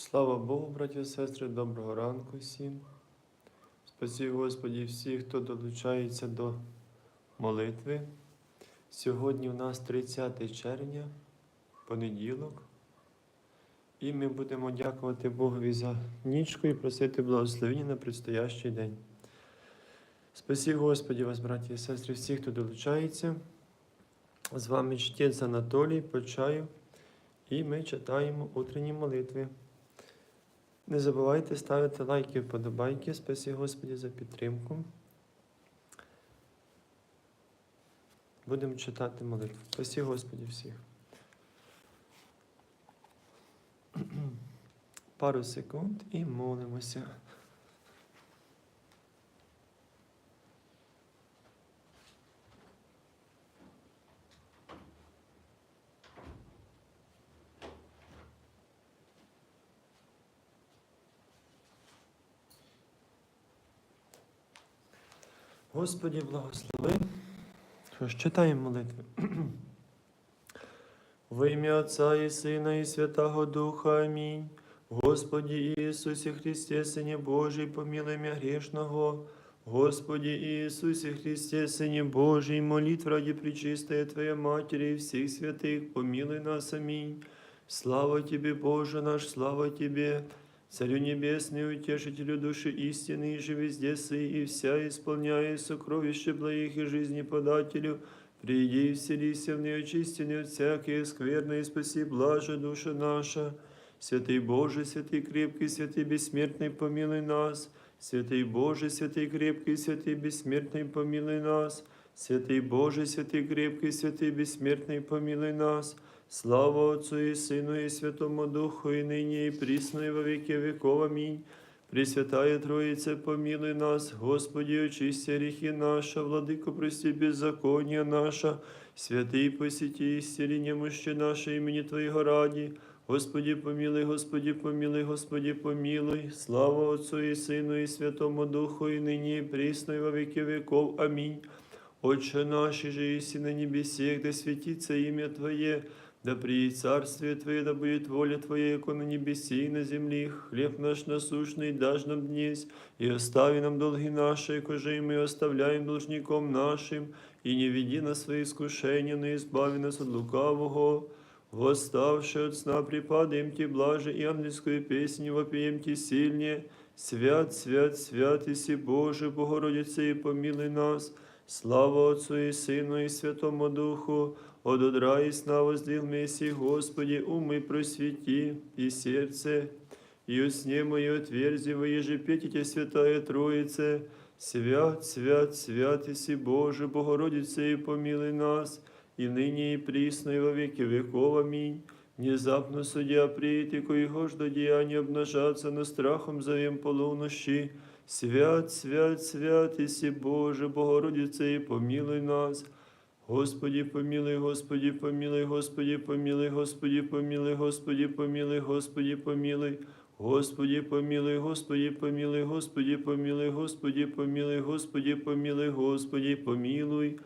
Слава Богу, браті і сестри, доброго ранку всім. Спасі Господі всіх, хто долучається до молитви. Сьогодні у нас 30 червня, понеділок. І ми будемо дякувати Богові за нічку і просити благословення на предстоящий день. Спасі Господі вас, браті і сестри, всіх, хто долучається. З вами чтець Анатолій Почаю, і ми читаємо утренні молитви. Не забувайте ставити лайки, вподобайки. Спасі Господі за підтримку. Будемо читати молитву. Спасі Господі всіх. Пару секунд і молимося. Господі благослови. Що ж, читаємо молитви. Во ім'я Отця і Сина, і Святого Духа. Амінь. Господі Ісусі Христе, Сині Божий, помилуй мя грешного. Господи Иисусе Христе, Сыне Божий, молитв ради Пречистая Твоя Матери и всех святых, помилуй нас, аминь. Слава Тебе, Боже наш, слава Тебе, Царю Небесный, Утешителю души истины, и же везде сы, и вся исполняя сокровище благих и жизни подателю, приди и вселися в неочистенный от всякие скверны, и спаси блаже душа наша. Святый Боже, святый крепкий, святый бессмертный, помилуй нас. Святый Боже, святый крепкий, святый бессмертный, помилуй нас. Святый Боже, святый крепкий, святый бессмертный, помилуй нас. Слава Отцу и Сыну и Святому Духу, и ныне, и присно, и во веки веков. Аминь. Пресвятая Троица, помилуй нас, Господи, очисти грехи наши, Владыко, прости беззаконие наше, святый посети исцели немощи наши имени Твоего ради. Господи, помилуй, Господи, помилуй, Господи, помилуй. Слава Отцу и Сыну и Святому Духу, и ныне, и присно, и во веки веков. Аминь. Отче наш, же иси на небесе, да светится имя Твое, да приедет царствие Твое, да будет воля Твоя, яко на небесе и на земле. Хлеб наш насущный дашь нам днесь, и остави нам долги наши, яко же и мы оставляем должником нашим, и не веди нас в свои искушения, но избави нас от лукавого. Восставши от сна, припадаем Ти блаже, и ангельскую песню вопием Ти сильнее. Свят, свят, свят, Иси Боже, Богородице, и помилуй нас. Слава Отцу и Сыну и Святому Духу, от одра и сна воздвиг Месси, Господи, умы просвети и сердце, и усне мое отверзи, во еже петите, Святая Троице, свят, свят, свят, Иси Боже, Богородице, и помилуй нас, и ныне, и присно, и во веки веков. Аминь. Внезапно судья приит, коего ж до деяния обнажаться, но страхом зовем полунощи. Свят, свят, свят, Иси Боже, Богородице, и помилуй нас. Господи, помилуй, Господи, помилуй, Господи, помилуй, Господи, помилуй, Господи, помилуй, Господи, помилуй. Господи, помилуй, Господи, помилуй, Господи, помилуй, Господи, помилуй, Господи, помилуй, Господи, помилуй.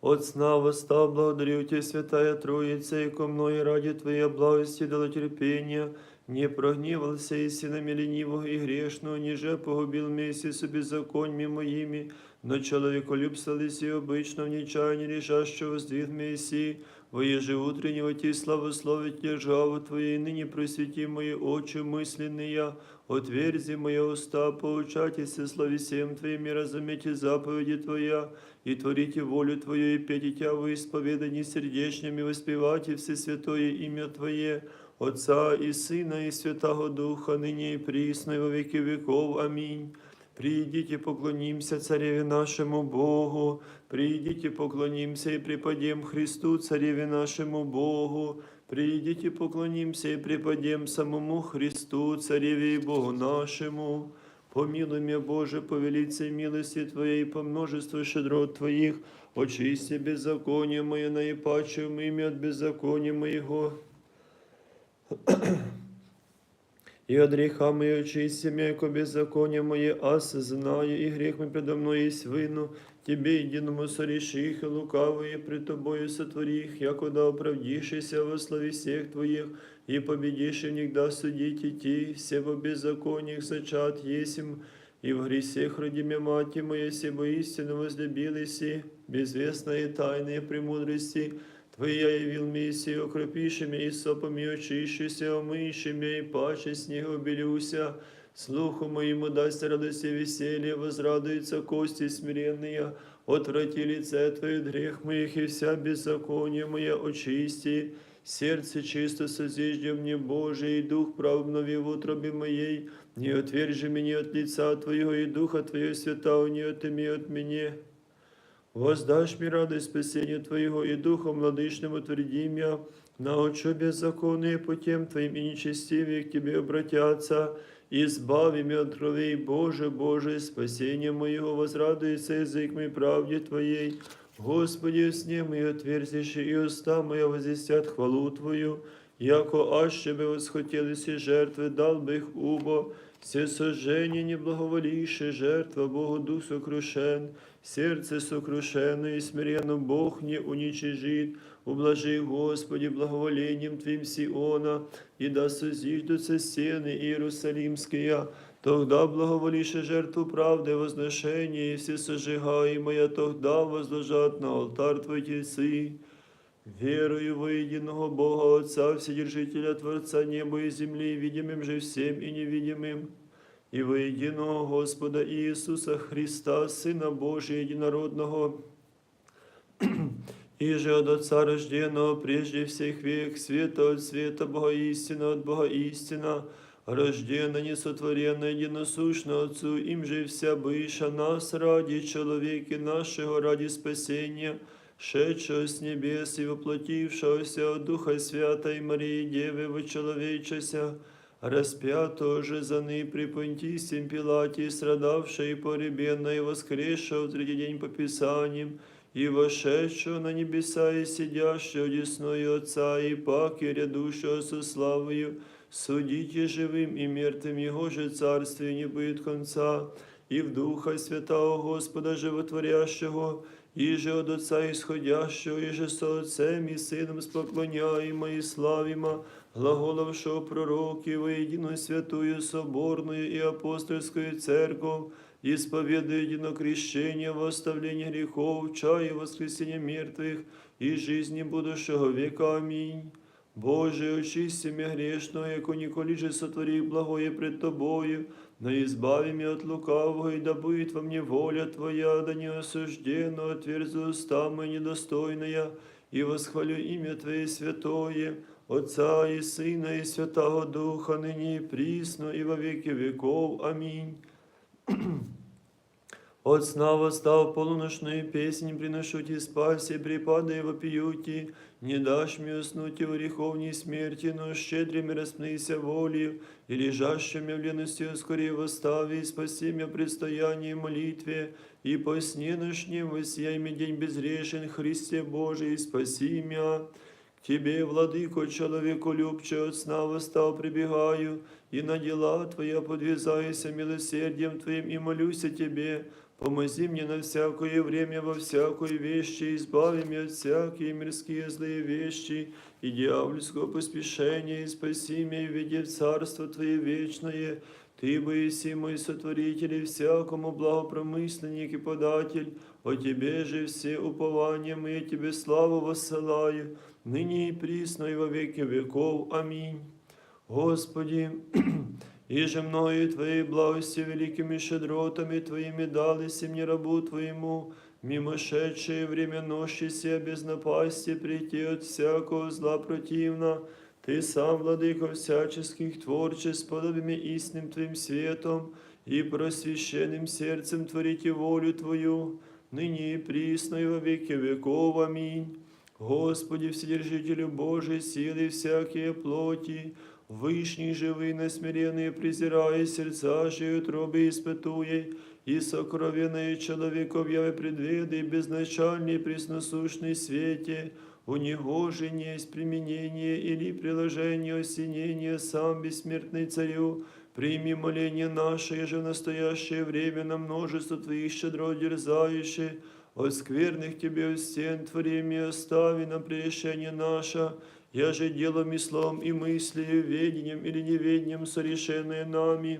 От сна восстав, благодарю Тебя, Святая Троица, и ко мной ради Твоей благости дала терпения, не прогневался и синами ленивого и грешного, ниже погубил вместе с беззаконьями моими, но человеколюбство лиси обычно в нечаянии решающего воздвиг Мессии, воеже утреннего Ти славословить державу Твоей, ныне просвети мои очи мысленные, отверзи мои уста, поучайтесь слави всем Твоим и разумейте заповеди Твоя, и творите волю Твою, и пейте Тя во исповедании сердечным, и воспевайте все святое имя Твое, Отца и Сына, и Святого Духа, ныне и присно, и во веки веков. Аминь. Придите, поклонимся Цареве нашему Богу, придите, поклонимся и преподем Христу, Цареве нашему Богу, придите, поклонимся и преподем самому Христу, Цареве и Богу нашему. Помилуй меня, Боже, по велице милости по множеству щедрот Твоих, очисти беззаконие мое наипаче имя от беззакония моего. и от греха моего очисти меня, яко беззаконие мое осознаю, и грех мой предо мной есть вину, Тебе единому сореших, и лукавые пред Тобою сотворих, якода оправдишься во славе всех Твоих, и победишь и никогда судить идти, все во беззакониях зачат есим, и в гресех родиме мати моей, себо истину возлюбились, безвестные тайные премудрости, Твоя явил Мессию, окропиши меня и сопами очищуся, омыйши меня и паче снегу белюся, Слуху моему даст радость и веселье, возрадуются кости смиренные, отврати лице Твое от грех моих, и вся беззаконие мое очисти. Сердце чисто созижди мне, Божий, и дух прав обнови в утробе моей. Не отвержи меня от лица Твоего, и духа Твоего святого не отыми от меня. Воздашь мне радость спасения Твоего, и Духом владычным утверди меня, научу беззаконные путем Твоим и нечестивые к Тебе обратятся, избави меня от кровей, Боже, Боже, спасение моего, возрадуется язык мой правде Твоей. Господи, сне мои отверзишь, и уста моя возвестят хвалу Твою, яко аще бы восхотелись и жертвы, дал бы их убо, все сожжение не благоволившее жертва, Богу Дух сокрушен, сердце сокрушено и смиренно Бог не уничижит, ублажи, Господи, благоволением Твоим Сиона, и да созиждутся стены Иерусалимские, тогда благоволише жертву правды возношения, и все сожигаемое, тогда возложат на алтарь Твой тельцы. Верую во единого Бога Отца, Вседержителя Творца неба и земли, видимым же всем и невидимым, и во единого Господа Иисуса Христа, Сына Божия Единородного, и же от Отца рожденного прежде всех век, света от света, Бога истина от Бога истина, рожденно, несотворенно, единосущно Отцу, им же вся быша нас ради человеки нашего, ради спасения, шедшего с небес и воплотившегося от Духа Святой Марии Девы вочеловечася, распятого же за ны при Понтисем Пилате, страдавшей и поребенно и воскресшего в третий день по Писаниям, и вошедшего на небеса и сидящего десною Отца, и паки рядущего со славою, судите живым и мертвым, Его же царствие не будет конца, и в Духа Святого Господа Животворящего, и же от Отца исходящего, и же со Отцем и Сыном споклоняемо и славимо, глаголовшего пророки во единую святую соборную и апостольскую церковь, исповедуя единокрещение во оставление грехов, чая воскресения мертвых и жизни будущего века. Аминь. Боже, очисти меня грешного, яко николи же сотвори благое пред Тобою, но избави меня от лукавого, и да во мне воля Твоя, да не осужденно, отверзу уста мои недостойная, и восхвалю имя Твое святое, Отца и Сына и Святого Духа, ныне и присно, и во веки веков. Аминь. От сна восстав полуношную песнь, приношу ти спаси, припадай вопиюти, не дашь мне уснуть в греховней смерти, но щедрыми распнися волею, и лежащими в лености скорее восстави, и спаси меня предстоянии молитве, и по сне ночнем воссияй мне день безгрешен, Христе Божий, спаси меня. К Тебе, владыко, человеку любче, от сна восстал прибегаю, и на дела Твоя подвязаюся милосердием Твоим, и молюся Тебе, Помози мне на всякое время, во всякой вещи, избави меня от всякие мирские злые вещи и дьявольского поспешения, и спаси меня, и введи в Царство Твое вечное. Ты, Боиси, мой сотворитель, и всякому благопромысленник и податель, о Тебе же все упования мои, Тебе славу воссылаю, ныне и присно, и во веки веков. Аминь. Господи, И же мною Твоей благости великими щедротами Твоими дались мне рабу Твоему, мимошедшее время нощися без напасти прийти от всякого зла противна, Ты сам, владыко всяческих творчеств, подобиями истинным Твоим светом и просвященным сердцем творите волю Твою, ныне и присно и во веки веков. Аминь. Господи, Вседержителю Божий, силы всякие плоти, Вышний живый, насмиренный, презирая сердца же утробы испытуя, и сокровенное человеков яве предведы, безначальный, пресносущный свете, у него же не есть применение или приложение осенения, сам бессмертный царю, Прими моление наше же в настоящее время на множество Твоих щедро дерзающих, от скверных Тебе у стен творими остави на прещение наше, я же делом и словом и мыслью, ведением или неведением сорешенное нами,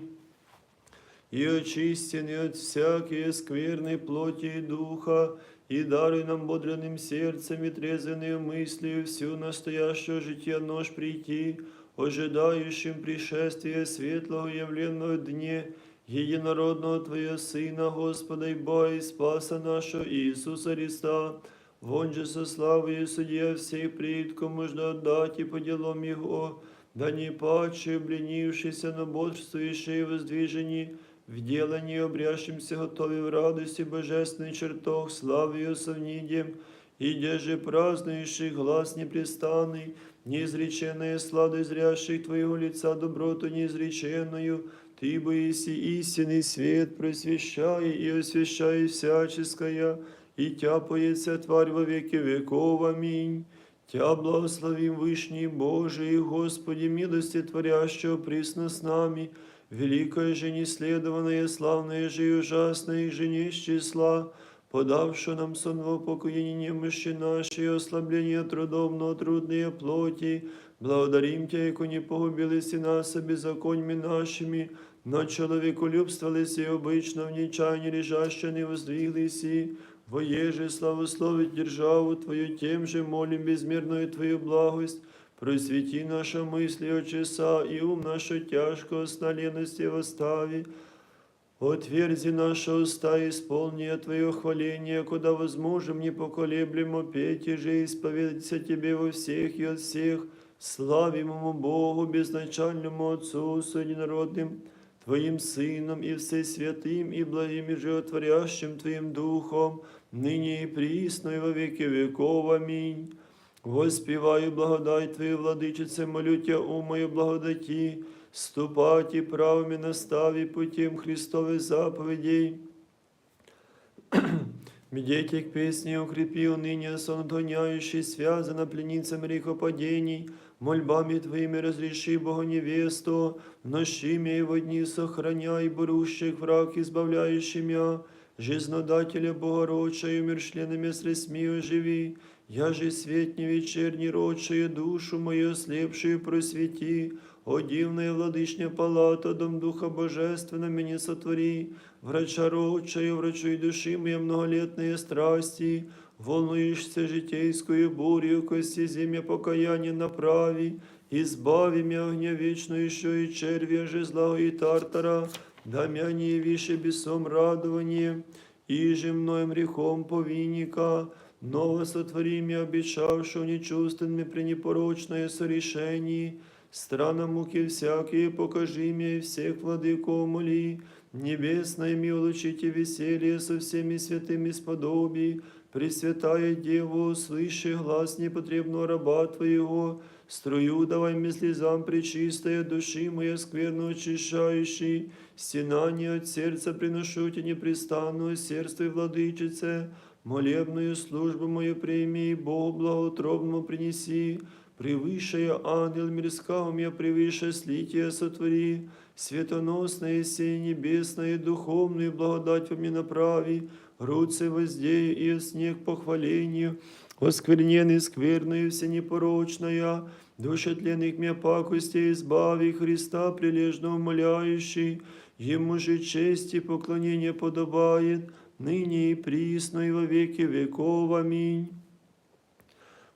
и очистены от всякие скверной плоти и духа, и даруй нам бодренным сердцем и трезвенную мыслью всю настоящее житие нож прийти, ожидающим пришествия светлого явленного дне, единородного Твоего Сына, Господа и Бога и Спаса нашего Иисуса Христа, вон же со славою судья всех предков можно отдать и по делам Его, да не паче, обленившийся на бодрствующее воздвижении, в делании обрящимся готовы в радости божественный чертог, славою совнидем, и же празднующий глаз непрестанный, неизреченная слава зрящих Твоего лица доброту неизреченную, Ты боиси истинный свет, просвещай и освящай всяческое, и тяпается тварь во веки веков. Аминь. Тя благословим Вышний Божий, Господи, милости творящего присно с нами, великая же неследованная, славная же и ужасная, и же не из числа, подавши нам сон в упокоение немощи наши, и ослабление трудов, но трудные плоти, благодарим Тя, яко не погубились и нас беззаконьми нашими, но человеколюбствовались и обычно в нечаянии лежаще не воздвиглись и, Воеже славословить державу Твою, тем же молим безмерную Твою благость, просвети наша мысли от часа и ум нашу тяжко сна лености восстави, Отверзи наши уста, исполни Твое хваление, куда возможем непоколеблемо петь и же исповедаться Тебе во всех и от всех, славимому Богу, безначальному Отцу, с единородным, Твоим Сыном и Всесвятым и благим и животворящим Твоим Духом, ныне и присно и во веки веков. Аминь. Воспеваю благодать Твою, владычице, молю Тя о моей благодати, ступать и правыми настави путем Христовых заповедей. Медейте к песне укрепи ныне сон гоняющий, связано пленницам грехопадений, мольбами Твоими разреши Бога невесту, нощими его дни сохраняй, борущих враг, избавляющий мя, жизнодателя Богородча и умершленными средствами оживи, я же свет не вечерний рочаю душу мою слепшую просвети, о дивная владычня палата, дом Духа Божественного меня сотвори, врача рочаю, врачуй души моей многолетные страсти, волнуешься житейскую бурю, кости земля покаяние направи, избави меня огня вечную еще и червя же зла и тартара, да мя не явише бесом радование, и же мною грехом повинника, ново сотвори меня, обещавшего нечувственными пренепорочное сорешение, Страна муки всякие покажи мне, и всех владыков моли, Небесное ми улучите веселье со всеми святыми сподоби, Пресвятая Деву, слыши глаз непотребного раба Твоего, струю давай мне слезам пречистая души моя скверно очищающий, стенание от сердца приношу тебе непрестанную сердце и владычице, молебную службу мою прими, Богу благоутробному принеси, Превыше ангел мирского меня превыше слития сотвори, светоносное сей небесное, духовную благодать во мне направи, руце воздея и снег похвалению, оскверненный скверную всенепорочная, души тленных меня пакости избави Христа прилежно умоляющий, Ему же честь и поклонение подобает, ныне и присно и во веки веков. Аминь.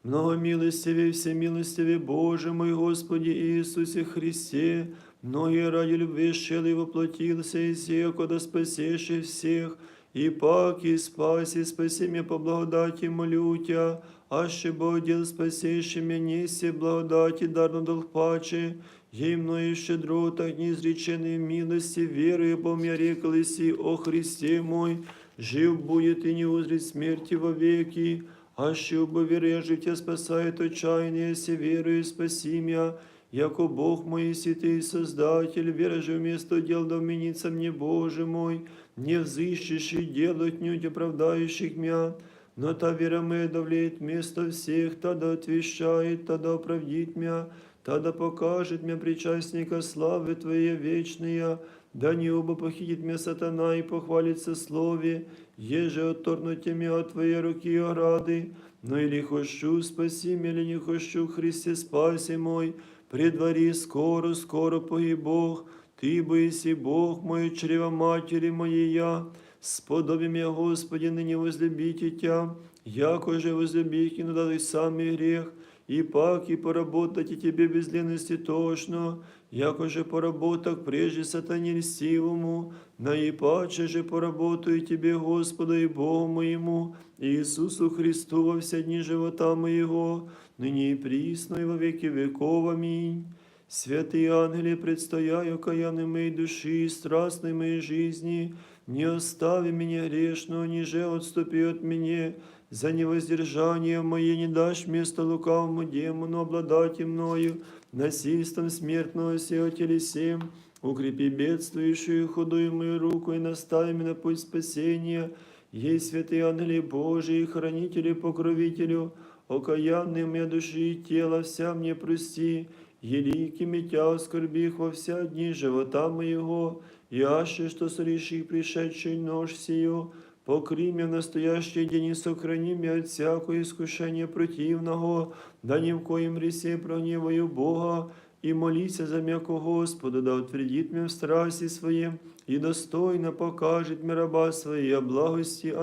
Многомилостивый, всемилостивый Боже мой Господи Иисусе Христе, многие ради любви шел и воплотился и сея, куда спасешь всех, и пак и спаси, меня по благодати, молю Тя, аще Бог спасешь меня, неси благодати, дарно долг паче, ей мною щедро, так неизреченной милости, верою по мне реклыси, о Христе мой, жив будет и не узрит смерти во веки, аще убоверя життя спасает отчаяние, се верою спаси мя, яко Бог мой, си ты Создатель, вера же вместо дел да вменится мне, Боже мой, не взыщешь и дел отнюдь оправдающих мя, но та вера моя давлеет вместо всех, та да отвещает, та да оправдит меня, та да покажет мне причастника славы Твоей вечные, да не оба похитит меня сатана и похвалится слове, еже отторнуте меня от Твоей руки ограды, но или хочу, спаси меня, или не хочу, Христе, спаси мой, предвари скоро, скоро погиб Бог, Ты боиси Бог мой, чрева матери моей я, сподоби меня, Господи, ныне возлюбите Тя, яко же возлюбих и надо самый грех, и пак и поработать и тебе без лености тошно, яко же поработок прежде сатане льстивому, наипаче же поработаю тебе, Господу и Богу моему, Иисусу Христу во все дни живота моего, ныне и присно и во веки веков. Аминь. Святые ангели, предстояю каянной моей души и страстной моей жизни, не остави меня грешного, ниже отступи от меня, за невоздержание мое не дашь место лукавому демону обладать и мною, насильством смертного сего телесем, укрепи бедствующую худую мою руку и настави меня на путь спасения, ей святые ангели Божии, хранители, покровителю, окаянные мне души и тела, вся мне прости, Еликими тя оскорбих во вся дни живота моего, яще, что сореши пришедший нож сию, покри меня в настоящий день и сохрани меня от всякого искушения противного, да ни в коем ресе прогневаю Бога, и молися за м'яко Господа, да утвердит меня в страсти своем, и достойно покажет мне раба своей благости.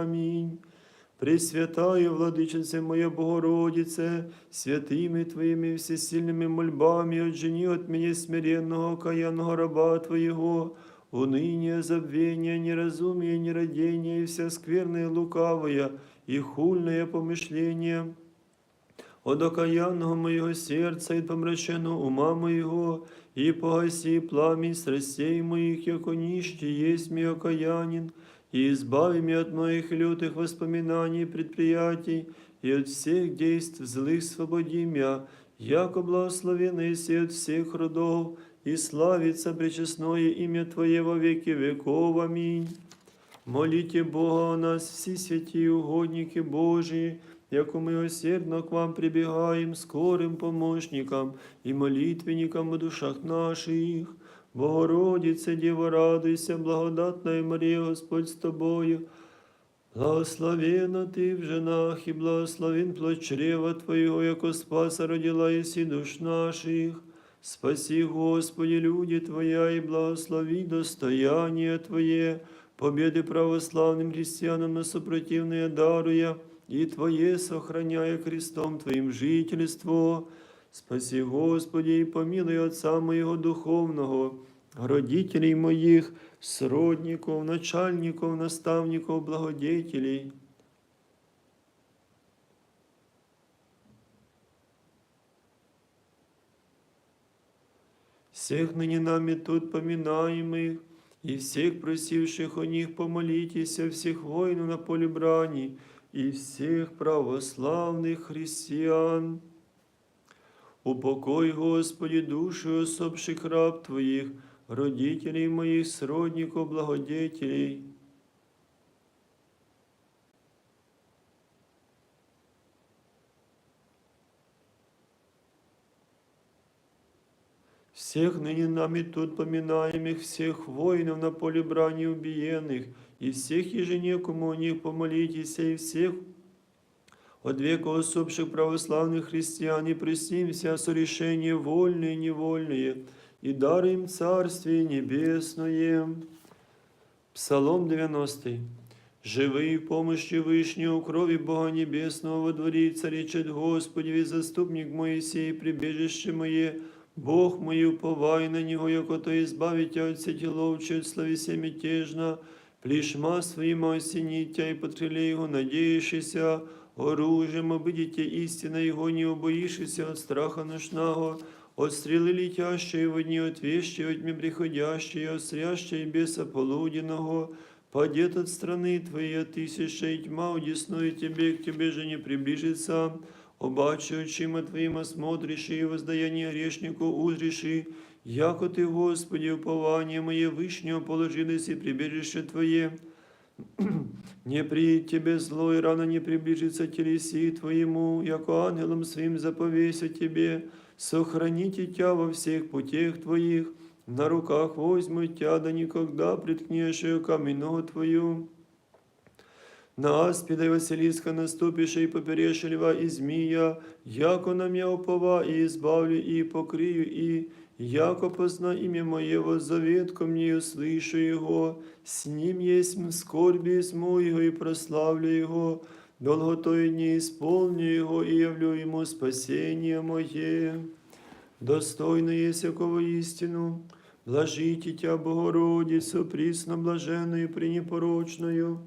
Аминь. Пресвятая Владычице моя Богородице, святыми Твоими всесильными мольбами отжени от меня смиренного каянного раба Твоего, уныние, забвение, неразумие, нерадение и вся скверная лукавая и хульное помышление от окаянного моего сердца и помраченного ума моего, и погаси пламень страстей моих, яко нище есть ми окаянин, и избави меня от моих лютых воспоминаний и предприятий, и от всех действий злых свободи меня, яко благословенный си от всех родов, и славится пречестное имя Твое во веки веков. Аминь. Молите Бога о нас, всі святі угодники Божии, яко мы усердно к вам прибегаем скорым помощникам и молитвенникам о душах наших. Богородице, Дева, радуйся, благодатная Мария, Господь с тобою. Благословена Ты в женах, и благословен плод чрева Твоего, яко спаса родила Иси душ наших. Спаси, Господи, люди Твоя, и благослови достояние Твое, победы православным христианам на сопротивные даруя, и Твое сохраняя крестом Твоим жительство. Спаси, Господи, и помилуй Отца моего духовного, родителей моих, сродников, начальников, наставников, благодетелей. Всех ныне нами тут поминаемых, и всех просивших о них помолитесь, всех воинов на поле брани, и всех православных христиан. Упокой, Господи, души усопших раб Твоих, родителей моих, сродников, благодетелей. Всех ныне нами тут поминаемых, всех воинов на поле брани убиенных, и всех еженекому о них помолитесь, и всех от века усопших православных христиан, и простимся сорешения вольные и невольные, и даруем Царствие Небесное. Псалом 90. Живий в помощи Вышнего, крови Бога Небесного во дворе царичет Господи, и заступник Моисей, прибежище мое, Бог мой, уповай на Него, яко то избавите от сети ловче, от словесе мятежно, плешма своим осенитя, и потреле Его, надеющийся, оружием обидите истина Его, не убоишься от страха ношного, от стрелы летящей в дни, от вещи, от тьмы приходящей, от срящей беса полуденного, падет от страны Твоей, от тысяча и тьма удесную Тебе, к Тебе же не приближится, Обаче очима Твоим осмотришь и воздаяние грешнику узриши, яко Ты, Господи, упование мое вышнего положилось и прибежище Твое. Не приедет тебе зло, и рано не приближится телеси Твоему, яко ангелом своим заповеся тебе, сохраните Тя во всех путях Твоих, на руках возьму Тя, да никогда приткнешь каменного Твою. На аспида и Василиска наступишь и поперешь льва и змия, яко на меня упова и избавлю и покрию и, яко позна имя моего завет ко мне услышу его, с ним есть скорби сму его и прославлю его, долготой не исполню его и явлю ему спасение мое. Достойно есть якого истину, блажите Тя, Богородицу, присно блаженную и пренепорочную,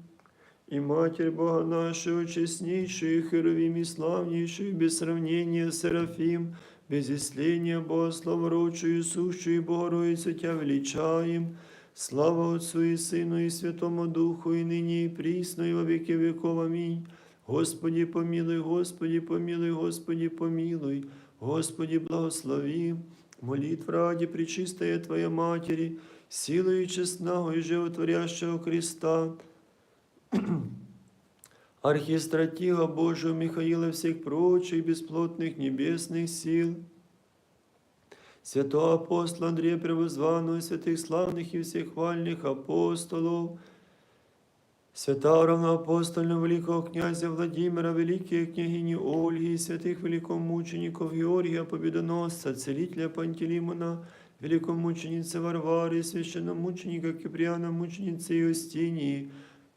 и Матерь Бога нашего, честнейшую, Херовим и славнейшую, без сравнения Серафим, без исления Бога славородшую, сущую Богородицу Тя величаем, слава Отцу и Сыну и Святому Духу, и ныне и присно, и во веки веков. Аминь. Господи, помилуй, Господи, помилуй, Господи, помилуй, Господи, благослови. Молитва ради Пречистая Твоя Матери, силою честного и животворящего Христа, архистратига Божьего Михаила и всех прочих бесплотных небесных сил, святого апостола Андрея Превозванного, и святых славных и всех хвальных апостолов, святого равноапостольного великого князя Владимира, великие княгини Ольги, святых великомучеников Георгия Победоносца, целителя Пантелеймона, великомученицы Варвары, священномученика Киприана, мученицы Иостинии,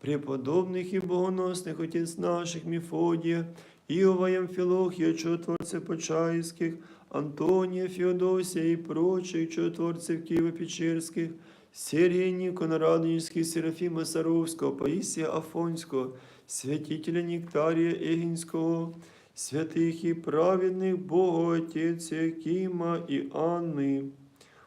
преподобных и богоносных отец наших Мефодия, Иова и Амфилохия, чудотворцев Почаевских, Антония, Феодосия и прочих чудотворцев Киево-Печерских, Сергия Никона Радонежских, Серафима Саровского, Паисия Афонского, святителя Нектария Эгинского, святых и праведных Бога Отец Якима и Анны,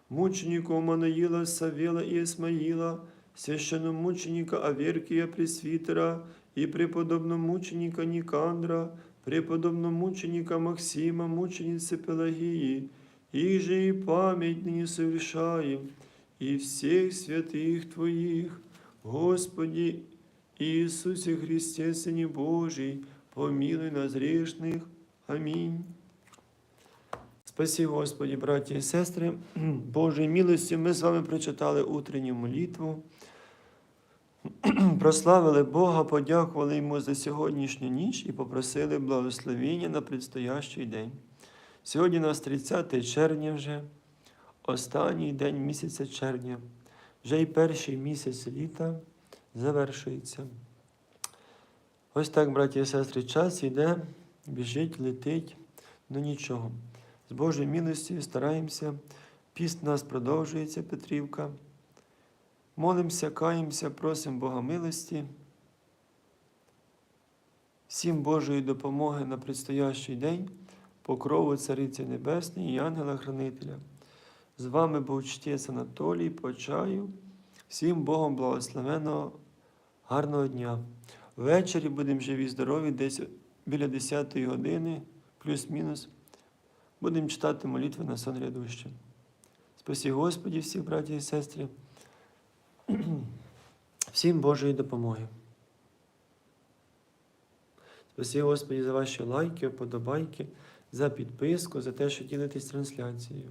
мучеников Манаила, Савела и Исмаила, священномученика Аверкия Пресвитера и преподобномученика Никандра, преподобномученика Максима, мученицы Пелагии, их же и память ныне совершаем, и всех святых Твоих, Господи Иисусе Христе, Сыне Божий, помилуй нас грешных. Аминь. Спасі, Господі, браті і сестри, Божої милості, ми з вами прочитали утренню молитву, прославили Бога, подякували Йому за сьогоднішню ніч і попросили благословення на предстоящий день. Сьогодні у нас 30 червня вже, останній день місяця червня, вже й перший місяць літа завершується. Ось так, браті і сестри, час йде, біжить, летить, ну нічого. З Божою милостю стараємося. Піст у нас продовжується, Петрівка. Молимося, каємося, просимо Бога милості. Всім Божої допомоги на предстоящий день, покрову Цариці Небесної і Ангела-Хранителя. З вами був чтець Анатолій, почаю. Всім Богом благословеного, гарного дня. Ввечері будемо живі, здорові, десь біля 10 години, плюс-мінус. Будемо читати молитви на сон рядущим. Спасі Господі, всіх браті і сестри, всім Божої допомоги. Спасі Господі за ваші лайки, вподобайки, за підписку, за те, що ділитесь трансляцією.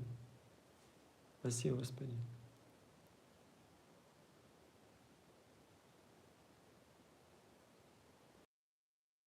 Спасі Господі.